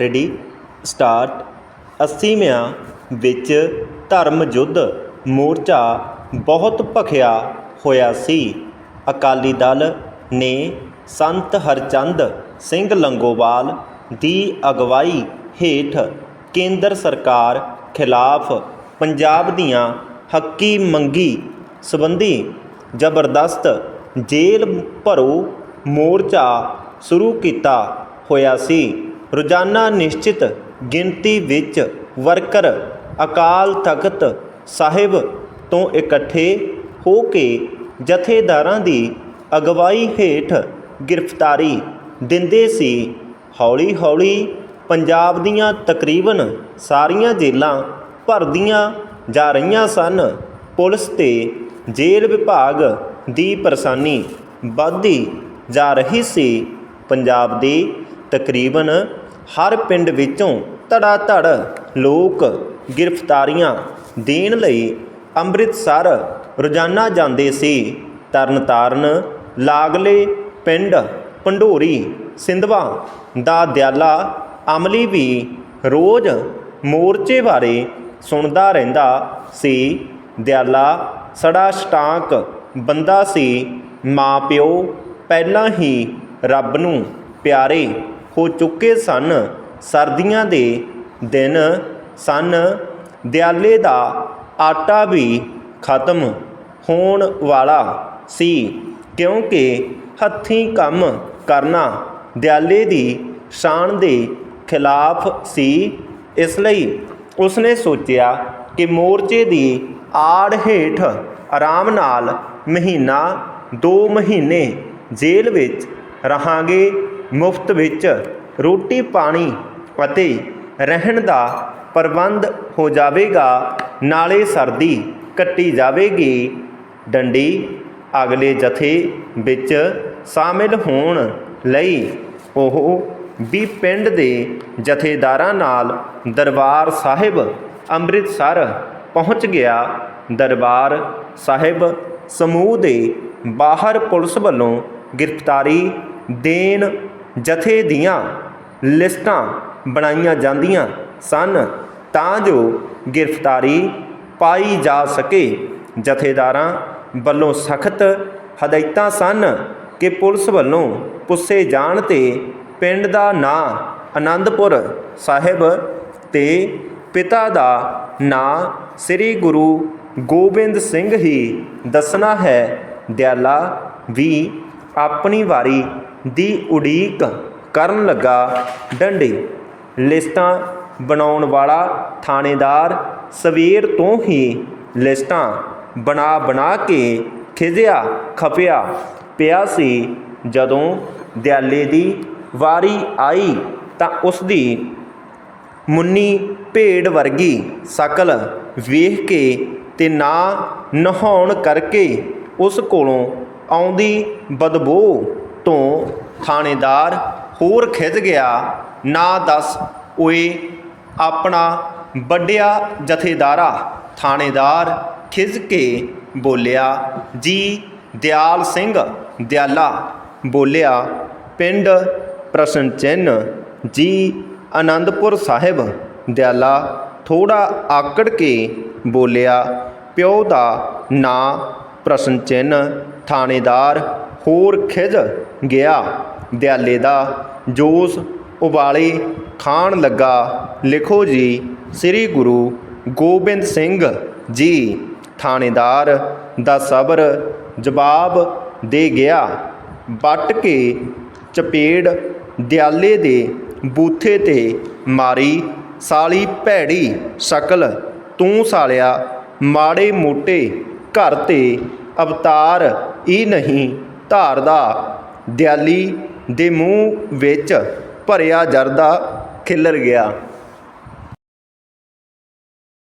Ready? Start. 80ਵਿਆਂ ਵਿੱਚ ਧਰਮ ਯੁੱਧ, ਮੋਰਚਾ ਬਹੁਤ ਭਖਿਆ ਹੋਇਆ ਸੀ। ਅਕਾਲੀ ਦਲ ਨੇ ਸੰਤ ਹਰਚੰਦ ਸਿੰਘ ਲੰਗੋਵਾਲ ਦੀ ਅਗਵਾਈ ਹੇਠ ਕੇਂਦਰ ਸਰਕਾਰ ਖਿਲਾਫ ਪੰਜਾਬ ਦੀਆਂ ਹੱਕੀ ਮੰਗੀ ਸੰਬੰਧੀ ਜ਼ਬਰਦਸਤ ਜੇਲ੍ਹ ਭਰੋ ਮੋਰਚਾ ਸ਼ੁਰੂ ਕੀਤਾ ਹੋਇਆ ਸੀ। ਰੋਜ਼ਾਨਾ ਨਿਸ਼ਚਿਤ ਗਿਣਤੀ ਵਿੱਚ ਵਰਕਰ, ਅਕਾਲ ਤਖਤ ਸਾਹਿਬ ਤੋਂ ਇਕੱਠੇ ਹੋ ਕੇ ਜਥੇਦਾਰਾਂ ਦੀ ਅਗਵਾਈ ਹੇਠ ਗ੍ਰਿਫਤਾਰੀ ਦਿੰਦੇ ਸੀ। ਹੌਲੀ ਹੌਲੀ ਪੰਜਾਬ ਦੀਆਂ ਤਕਰੀਬਨ ਸਾਰੀਆਂ ਜੇਲਾਂ ਭਰਦੀਆਂ ਜਾ ਰਹੀਆਂ ਸਨ। ਪੁਲਿਸ ਤੇ ਜੇਲ੍ਹ ਵਿਭਾਗ ਦੀ ਪਰੇਸ਼ਾਨੀ ਵੱਧਦੀ ਜਾ ਰਹੀ ਸੀ। ਪੰਜਾਬ ਦੇ ਤਕਰੀਬਨ ਹਰ ਪਿੰਡ ਵਿੱਚੋਂ ਧੜਾ ਧੜ ਲੋਕ ਗ੍ਰਿਫਤਾਰੀਆਂ ਦੇਣ ਲਈ ਅੰਮ੍ਰਿਤਸਰ ਰੋਜ਼ਾਨਾ ਜਾਂਦੇ ਸੀ। ਤਰਨਤਾਰਨ, ਲਾਗਲੇ, ਪਿੰਡ ਪੰਡੋਰੀ, ਸਿੰਧਵਾ ਦਾ ਦਿਆਲਾ ਅਮਲੀ ਵੀ ਰੋਜ਼ ਮੋਰਚੇ ਬਾਰੇ ਸੁਣਦਾ ਰਹਿੰਦਾ ਸੀ। ਦਿਆਲਾ ਸੜਾ ਸਟਾਂਕ ਬੰਦਾ ਸੀ। ਮਾਂ ਪਿਓ ਪਹਿਲਾਂ ਹੀ ਰੱਬ ਨੂੰ ਪਿਆਰੇ ਹੋ ਚੁੱਕੇ ਸਨ। ਸਰਦੀਆਂ ਦੇ ਦਿਨ ਸਨ। ਦਿਆਲੇ ਦਾ ਆਟਾ ਵੀ ਖਤਮ ਹੋਣ ਵਾਲਾ ਸੀ, ਕਿਉਂਕਿ ਹੱਥੀਂ ਕੰਮ ਕਰਨਾ ਦਿਆਲੇ ਦੀ ਸ਼ਾਨ ਦੇ ਖਿਲਾਫ ਸੀ। ਇਸ ਲਈ ਉਸਨੇ ਸੋਚਿਆ ਕਿ ਮੋਰਚੇ ਦੀ ਆੜ ਹੇਠ ਆਰਾਮ ਨਾਲ ਮਹੀਨਾ 2 ਮਹੀਨੇ ਜੇਲ੍ਹ ਵਿੱਚ ਰਹਾਂਗੇ। ਮੁਫਤ ਵਿੱਚ ਰੋਟੀ, ਪਾਣੀ ਅਤੇ ਰਹਿਣ ਦਾ ਪ੍ਰਬੰਧ ਹੋ ਜਾਵੇਗਾ। ਨਾਲੇ ਸਰਦੀ ਕੱਟੀ ਜਾਵੇਗੀ। ਡੰਡੀ ਅਗਲੇ ਜਥੇ ਵਿੱਚ ਸ਼ਾਮਿਲ ਹੋਣ ਲਈ ਉਹ ਵੀ ਪਿੰਡ ਦੇ ਜਥੇਦਾਰਾਂ ਨਾਲ ਦਰਬਾਰ ਸਾਹਿਬ ਅੰਮ੍ਰਿਤਸਰ ਪਹੁੰਚ ਗਿਆ। ਦਰਬਾਰ ਸਾਹਿਬ ਸਮੂਹ ਦੇ ਬਾਹਰ ਪੁਲਿਸ ਵੱਲੋਂ ਗ੍ਰਿਫਤਾਰੀ ਦੇਣ ਜਥੇ ਦੀਆਂ ਲਿਸਟਾਂ ਬਣਾਈਆਂ ਜਾਂਦੀਆਂ ਸਨ ਤਾਂ ਜੋ ਗ੍ਰਿਫਤਾਰੀ ਪਾਈ ਜਾ ਸਕੇ। ਜਥੇਦਾਰਾਂ ਵੱਲੋਂ ਸਖਤ ਹਦਾਇਤਾਂ ਸਨ ਕਿ ਪੁਲਿਸ ਵੱਲੋਂ ਪੁੱਛੇ ਜਾਣ ਤੇ ਪਿੰਡ ਦਾ ਨਾਂ ਆਨੰਦਪੁਰ ਸਾਹਿਬ ਤੇ ਪਿਤਾ ਦਾ ਨਾਂ ਸ੍ਰੀ ਗੁਰੂ ਗੋਬਿੰਦ ਸਿੰਘ ਹੀ ਦੱਸਣਾ ਹੈ। ਦਿਆਲਾ ਵੀ ਆਪਣੀ ਵਾਰੀ ਦੀ ਉਡੀਕ ਕਰਨ ਲੱਗਾ। ਡੰਡੇ, ਲਿਸਟਾਂ ਬਣਾਉਣ ਵਾਲਾ ਥਾਣੇਦਾਰ ਸਵੇਰ ਤੋਂ ਹੀ ਲਿਸਟਾਂ ਬਣਾ ਬਣਾ ਕੇ ਖਿਜਿਆ ਖਪਿਆ ਪਿਆ ਸੀ। ਜਦੋਂ ਦਿਆਲੇ ਦੀ ਵਾਰੀ ਆਈ ਤਾਂ ਉਸ ਦੀ ਮੁੰਨੀ ਭੇਡ ਵਰਗੀ ਸ਼ਕਲ ਵੇਖ ਕੇ ਤੇ ਨਾ ਨਹਾਉਣ ਕਰਕੇ ਉਸ ਕੋਲੋਂ ਆਉਂਦੀ ਬਦਬੂ ਤੋਂ ਥਾਣੇਦਾਰ ਹੋਰ ਖਿਝ ਗਿਆ, ਨਾ ਦੱਸ ਓਏ ਆਪਣਾ ਵੱਡਿਆ ਜਥੇਦਾਰਾ। ਥਾਣੇਦਾਰ ਖਿਝ ਕੇ ਬੋਲਿਆ, ਜੀ ਦਿਆਲ ਸਿੰਘ ਦਿਆਲਾ। ਬੋਲਿਆ, ਪਿੰਡ ਪ੍ਰਸ਼ਨ ਚਿੰਨ੍ਹ ਜੀ ਆਨੰਦਪੁਰ ਸਾਹਿਬ ਦਿਆਲਾ। ਥੋੜਾ ਆਕੜ ਕੇ ਬੋਲਿਆ, ਪਿਓ ਦਾ ਨਾਂ ਪ੍ਰਸ਼ਨ ਚਿੰਨ੍ਹ ਥਾਣੇਦਾਰ ਹੋਰ ਖਿਝ ਗਿਆ। ਦਿਆਲੇ ਦਾ ਜੋਸ਼ ਉਬਾਲੇ ਖਾਣ ਲੱਗਾ। ਲਿਖੋ ਜੀ, ਸ੍ਰੀ ਗੁਰੂ ਗੋਬਿੰਦ ਸਿੰਘ ਜੀ, ਥਾਣੇਦਾਰ ਦਾ ਸਬਰ ਜਵਾਬ ਦੇ ਗਿਆ। ਵੱਟ ਕੇ ਚਪੇੜ ਦਿਆਲੇ ਦੇ ਬੂਥੇ ਤੇ ਮਾਰੀ, ਸਾਲੀ ਭੈੜੀ ਸ਼ਕਲ ਤੂੰ ਸਾਲਿਆ, ਮਾੜੇ ਮੋਟੇ ਘਰ ਤੇ ਅਵਤਾਰ ਹੀ ਨਹੀਂ ਧਾਰਦਾ ਦਿਆਲੀ ਦੇ ਮੂੰਹ ਵਿੱਚ ਭਰਿਆ ਜਰਦਾ ਖਿੱਲਰ ਗਿਆ।